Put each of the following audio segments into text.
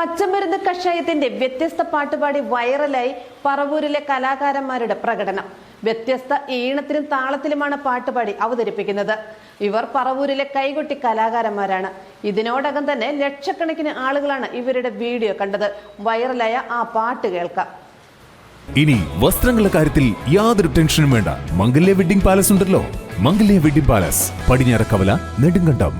പച്ചമരുന്ന് കഷായത്തിന്റെ വ്യത്യസ്ത പാട്ടുപാടി വൈറലായി പറവൂരിലെ കലാകാരന്മാരുടെ പ്രകടനം. വ്യത്യസ്ത ഈണത്തിലും താളത്തിലുമാണ് പാട്ടുപാടി അവതരിപ്പിക്കുന്നത്. ഇവർ പറവൂരിലെ കൈകൊട്ടി കലാകാരന്മാരാണ്. ഇതിനോടകം തന്നെ ലക്ഷക്കണക്കിന് ആളുകളാണ് ഇവരുടെ വീഡിയോ കണ്ടത്. വൈറലായ ആ പാട്ട് കേൾക്കാം. ഇനി വസ്ത്രങ്ങളുടെ കാര്യത്തിൽ യാതൊരു ടെൻഷനും വേണ്ട. മംഗല്യ വെഡിംഗ് പാലസ് ഉണ്ടല്ലോ. മംഗല്യ വെഡിംഗ് പാലസ് പടിഞ്ഞാറ കവല നെടുങ്കണ്ടം.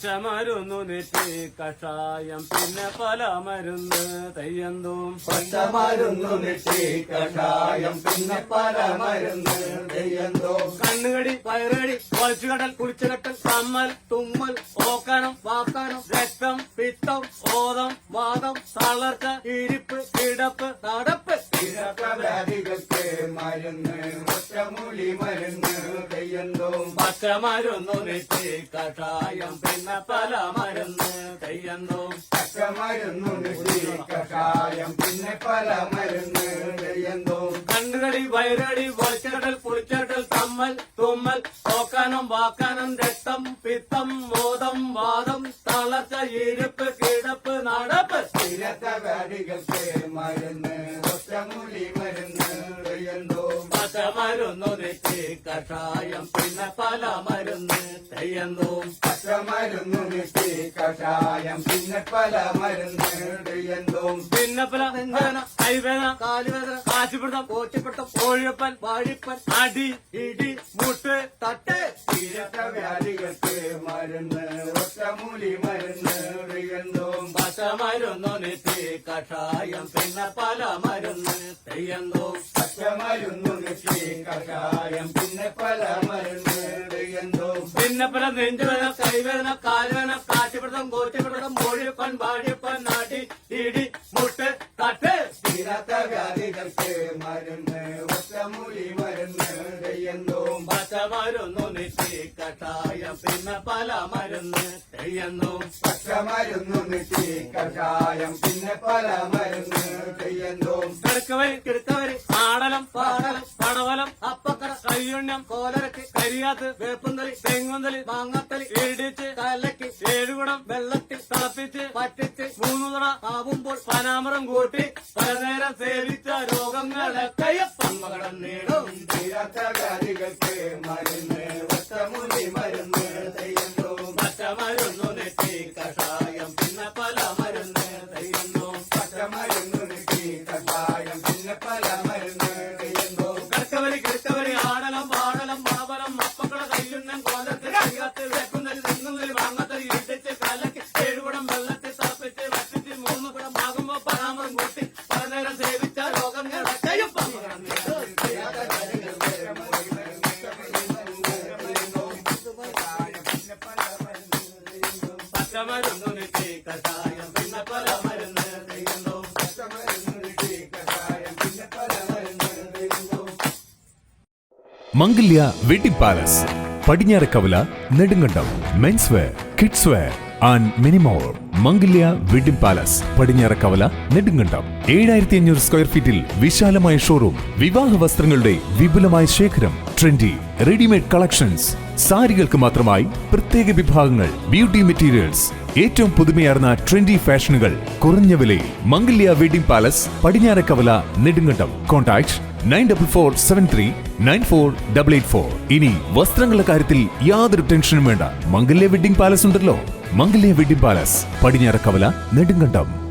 പച്ചമരുന്നു നെറ്റി കഷായം പിന്നെ പല മരുന്ന് തെയ്യന്തും. പച്ചമരുന്നു നെറ്റി കഷായം പിന്നെ പല മരുന്ന് തെയ്യന്തും. കണ്ണുകടി പയറുകടി വളച്ചുകടൽ കുളിച്ചുകട്ടൽ കമ്മൽ തുമ്മൽ ഓക്കണം വാക്കാനം രക്തം പിത്തം ഓതം വാദം തളർച്ച ഇരിപ്പ് കിടപ്പ് നടപ്പ്. വ്യാധികൾക്ക് മരുന്ന് ഒറ്റമൂലി മരുന്ന് കയ്യന്തോം പച്ച മരുന്നു നെറ്റി കഷായം പിന്നെ പല മരുന്ന് തെയ്യന്തും പച്ചമരുന്നു നെറ്റി കഷായം പിന്നെ പല മരുന്ന് കയ്യന്തോം കണ്ണുകടി വയറടി വളച്ചുകടൽ പുളിച്ചടൽ തമ്മൽ തുമ്മൽ ഓക്കാനം വാക്കാനം രക്തം പിത്തം മോദം വാദം തളർച്ച ഇരുപ്പ് കിടപ്പ് നടപ്പ്. വ്യാധികൾക്ക് മരുന്ന് കഷായം. പിന്നെ പല മരുന്ന് തെയ്യന്തും. പച്ചമരുന്നു നെറ്റി കഷായം. പിന്നെ പല മരുന്ന് തെയ്യന്തോം. പിന്നെ പല നെഞ്ചവേദന കൈവേദന കാലുവേദന കാശിപ്പിടുത്തം കോച്ചിപ്പിടുത്തം കോഴിപ്പൻ വാഴിപ്പൻ അടി ഇടി മുട്ട് തട്ട്. വ്യാധികൾക്ക് മരുന്ന് ഒറ്റമൂലി മരുന്ന് തെയ്യന്തോ. പച്ചമരുന്നു നെറ്റി കഷായം. പിന്നെ പല മരുന്ന് തെയ്യന്തും. പിന്നെ പല പിന്നെ പല നെഞ്ചുവേദന കൈവേദന കാലുവേദന കാറ്റുപിടുത്തം കോഴിയപ്പൻ വാഴിപ്പൻ മരുന്ന് ഒറ്റമൂലി മരുന്ന് തെയ്യന്തോം പച്ച മരുന്നു നെറ്റി കഷായം പിന്നെ പല മരുന്ന് തെയ്യന്തോം പച്ച മരുന്നു നെറ്റി കഷായം പിന്നെ പല മരുന്ന് തെയ്യന്തോം. കിടക്കവരി കിടക്കവരി ആടലം പാടലം പടവലം അപ്പക്കര കയ്യുണ്ണം കോലരക്ക് കരിയാത്ത് വേപ്പന്തലി തെങ്ങുന്തലി മാങ്ങത്തലി ഇടിച്ച് കലക്കി ഏഴുകുടം വെള്ളത്തിൽ തിളപ്പിച്ച് പറ്റിച്ച് മൂന്നു തറ ആവുമ്പോൾ പനാമരം കൂട്ടി പലനേരം സേവിച്ച രോഗങ്ങളൊക്കെ നേടും തീരാത്ത മരുന്ന് ഒറ്റമൂലി മരുന്ന് Mangalya wedding palace Padinjarakkavala Nedumkandam men's wear kids wear and Minimore Mangalya wedding palace Padinjarakkavala Nedumkandam. ഏഴായിരത്തി അഞ്ഞൂറ് സ്ക്വയർ ഫീറ്റിൽ വിശാലമായ ഷോറൂം വിവാഹ വസ്ത്രങ്ങളുടെ വിപുലമായ ശേഖരം ട്രെൻഡി റെഡിമെയ്ഡ് കളക്ഷൻസ് സാരികൾക്ക് മാത്രമായി പ്രത്യേക വിഭാഗങ്ങൾ ബ്യൂട്ടി മെറ്റീരിയൽസ് ഏറ്റവും പുതുമയാർന്ന ട്രെൻഡി ഫാഷനുകൾ കുറഞ്ഞ വിലയിൽ Mangalya wedding palace Padinjarakkavala Nedumkandam. Contact nine double four seven three nine four double eight four ഇനി വസ്ത്രങ്ങളുടെ കാര്യത്തിൽ യാതൊരു ടെൻഷനും വേണ്ട. മംഗല്യ വെഡിംഗ് പാലസ് ഉണ്ടല്ലോ. Mangalya wedding palace Padinjarakkavala Nedumkandam.